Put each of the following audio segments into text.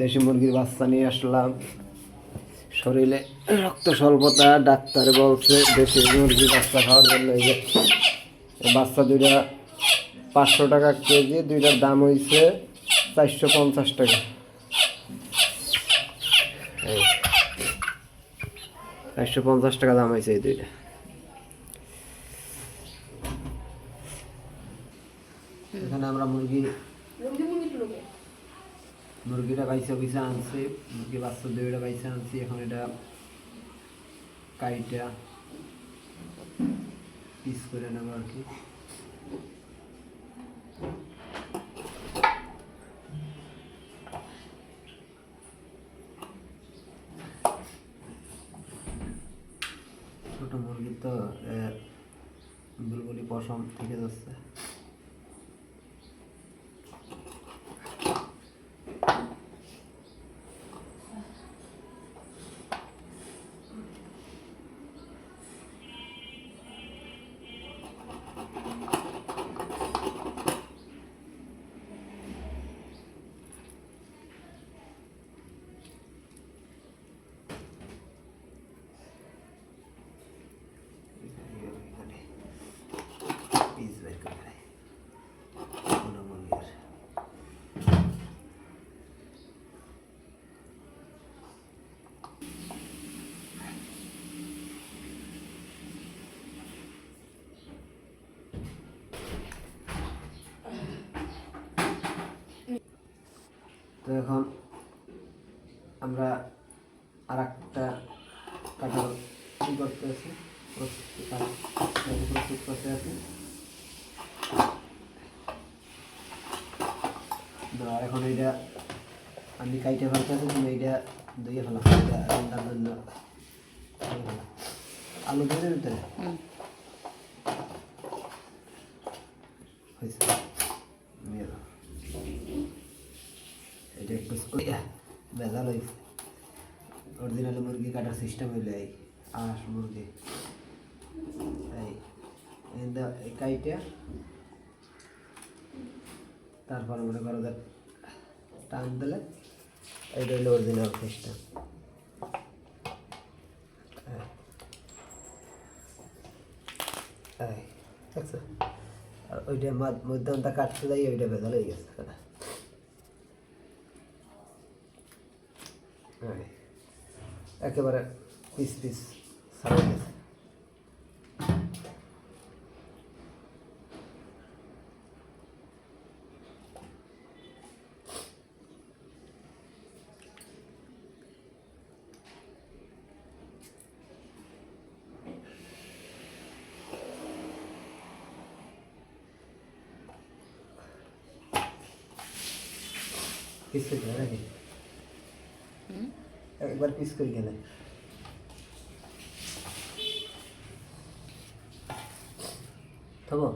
দেশি মুরগির বাচ্চা নিয়ে আসলাম। শরীরে রক্ত স্বল্পতা, ডাক্তার বলছে দেশি মুরগির বাচ্চা খাওয়ার জন্য এই যে বাচ্চা দুইটা পাঁচশো টাকা কেজি, দুইটার দাম হয়েছে চারশো পঞ্চাশ টাকা। চারশো পঞ্চাশ টাকা দাম হয়েছে এই দুইটা। এখানে আমরা মুরগি মুরগিটা বাইসা বাইসা আনছে, মুরগি বাচ্চা দুইটা বাইসা আনছি, এখন এটা কাইটা পিস করে নেব আর কি। ছোট মুরগি তো বুলবুলি পশম থেকে যাচ্ছে এখানে পিস বের করে নেয়। কোনো মুরগির। তো এখন আমরা আর একটা কাঁঠাল কি করতে আছি। প্রস্তুত করতে আছি এখন এইটা আমি কাইটে ফেলতে আছি তুমি এইটা ধুয়ে ফেলাম রান্নার জন্য। আলু দিয়ে দেবে হয়েছে নিয়ে নাও। এটা একটু ভেজাল হয়েছে অরিজিনাল মুরগি কাটার সিস্টেম হইল এই আস মুরগি। এই কাইটা। তারপর মনে করো টান দিলে, এইটা হইল অরিজিনাল সিস্টেম দেখছ আর ওইটা মধ্যমটা কাটতে যাই, ওইটা ভেজাল হয়ে গেছে। কাটা এই, একেবারে পিস পিস সারা গেছে পিস করে খেলে নাকি একবার পিস করে খেলে থবো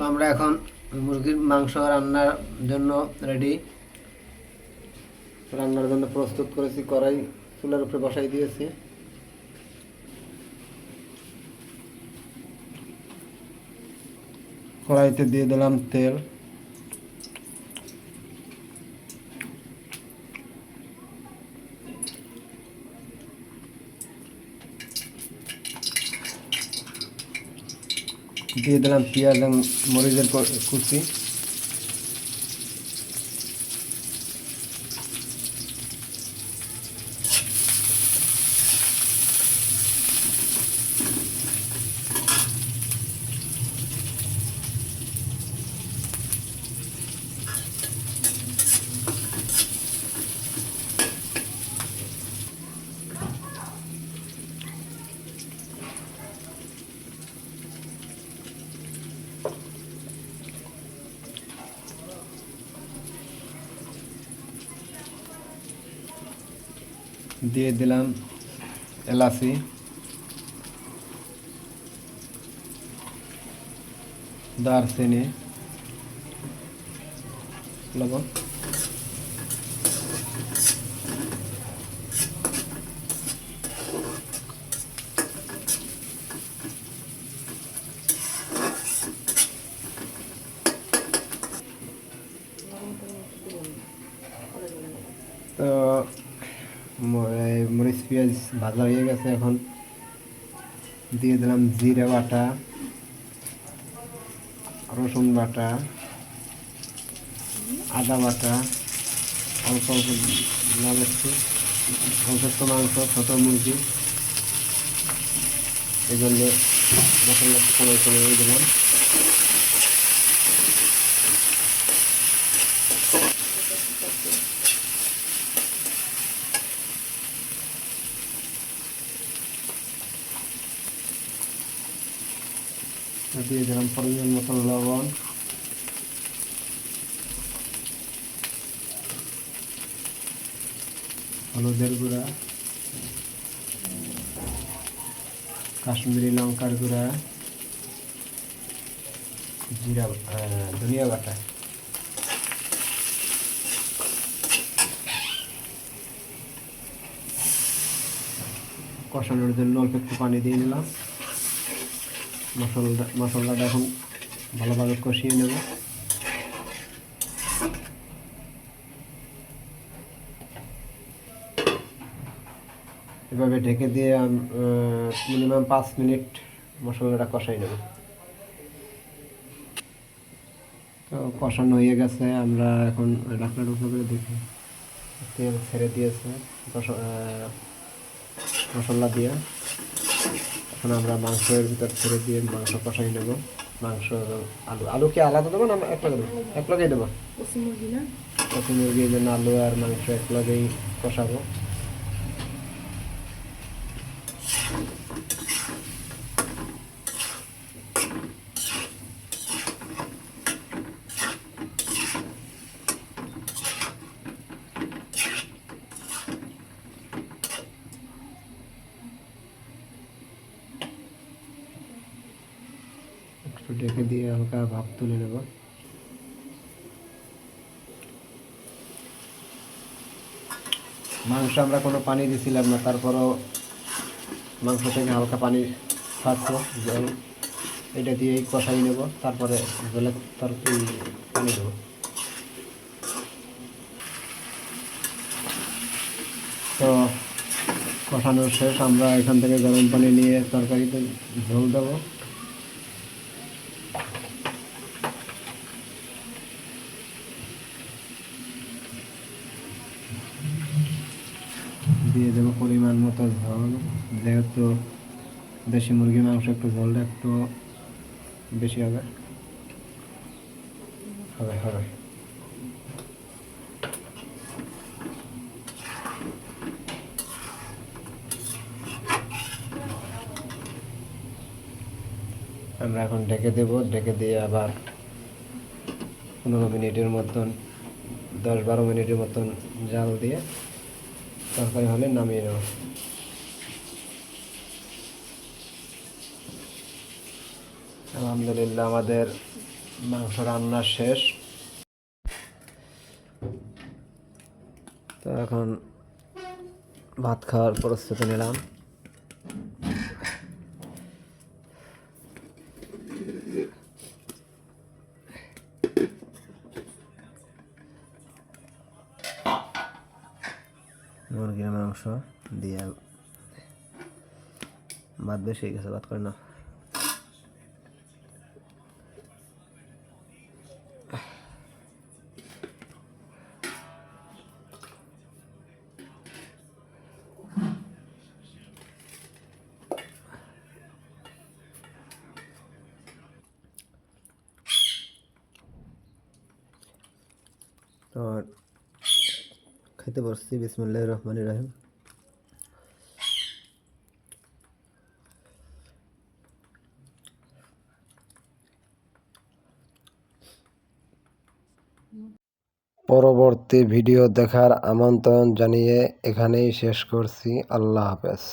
তো আমরা এখন মুরগির মাংস রান্নার জন্য রেডি রান্নার জন্য প্রস্তুত করেছি, কড়াই চুলার উপরে বসাই দিয়েছি। কড়াইতে দিয়ে দিলাম তেল। দিয়ে দিলাম পেঁয়াজ এবং মরিচের কুচি। দিয়ে দিলাম এলাচি। দারচিনি। লবণ তো ম- এই মরিচ পেঁয়াজ ভাজা হয়ে গেছে এখন। দিয়ে দিলাম জিরে বাটা, রসুন বাটা, আদা বাটা, অল্প অল্প লাল একটু মাংস, ছোট মুরগি। এই জন্য মশলা কমে কমে দিলাম। দিয়ে দিলাম পরিমাণ মতন লবণ। হলুদের গুঁড়া। কাশ্মীরি লঙ্কার গুঁড়া। জিরা ধনিয়া বাটা। কষানোর জন্য অল্প একটু পানি দিয়ে নিলাম। মশলাটা মশলাটা এখন ভালোভাবে কষিয়ে নেব। এভাবে ঢেকে দিয়ে মিনিমাম পাঁচ মিনিট মশলাটা কষাই নেব। তো কষানো হয়ে গেছে, আমরা এখন ঢাকনা ঢুকনো করে দেখি তেল ছেড়ে দিয়েছে মশলা দিয়ে। এখন আমরা মাংসের ভিতর ছেড়ে দিয়ে মাংস কষাই নেব। মাংস আলু। আলু কি আলাদা দেবো না এক লগে দেবো? এক লগেই দেবো? পশু মুরগি মুরগির জন্য আলু আর মাংস এক লগেই কষাবো। একটু ডেকে দিয়ে হালকা ভাপ তুলে নেব। মাংস আমরা কোনো পানি দিছিলাম না, তারপরও মাংস থেকে হালকা পানি খাচ্ছে জল এটা দিয়েই কষাই নেব, তারপরে জলের তর এই পানি দেবো। তো কষানোর শেষ, আমরা এখান থেকে গরম পানি নিয়ে তরকারিতে ঝোল দেবো। দিয়ে দেবো পরিমাণ মতো ঝোল। যেহেতু দেশি মুরগির মাংস একটু ঝোলটা একটু বেশি হবে। হবে হবে। আমরা এখন ডেকে দেব, ডেকে দিয়ে আবার পনেরো মিনিটের মতন, দশ বারো মিনিটের মতন জাল দিয়ে তরকারি হলে নামিয়ে নেওয়া। আলহামদুলিল্লাহ, আমাদের মাংস রান্না শেষ। তো এখন ভাত খাওয়ার প্রস্তুতি নিলাম। মুরগির মাংস দিয়ে বাদ বেশি গেছে বাদ করে না তো খেতে বসছি বিসমুল্লাহ রহমান রাহিম। পরবর্তী ভিডিও দেখার আমন্ত্রণ জানিয়ে এখানেই শেষ করছি। আল্লাহ হাফেজ।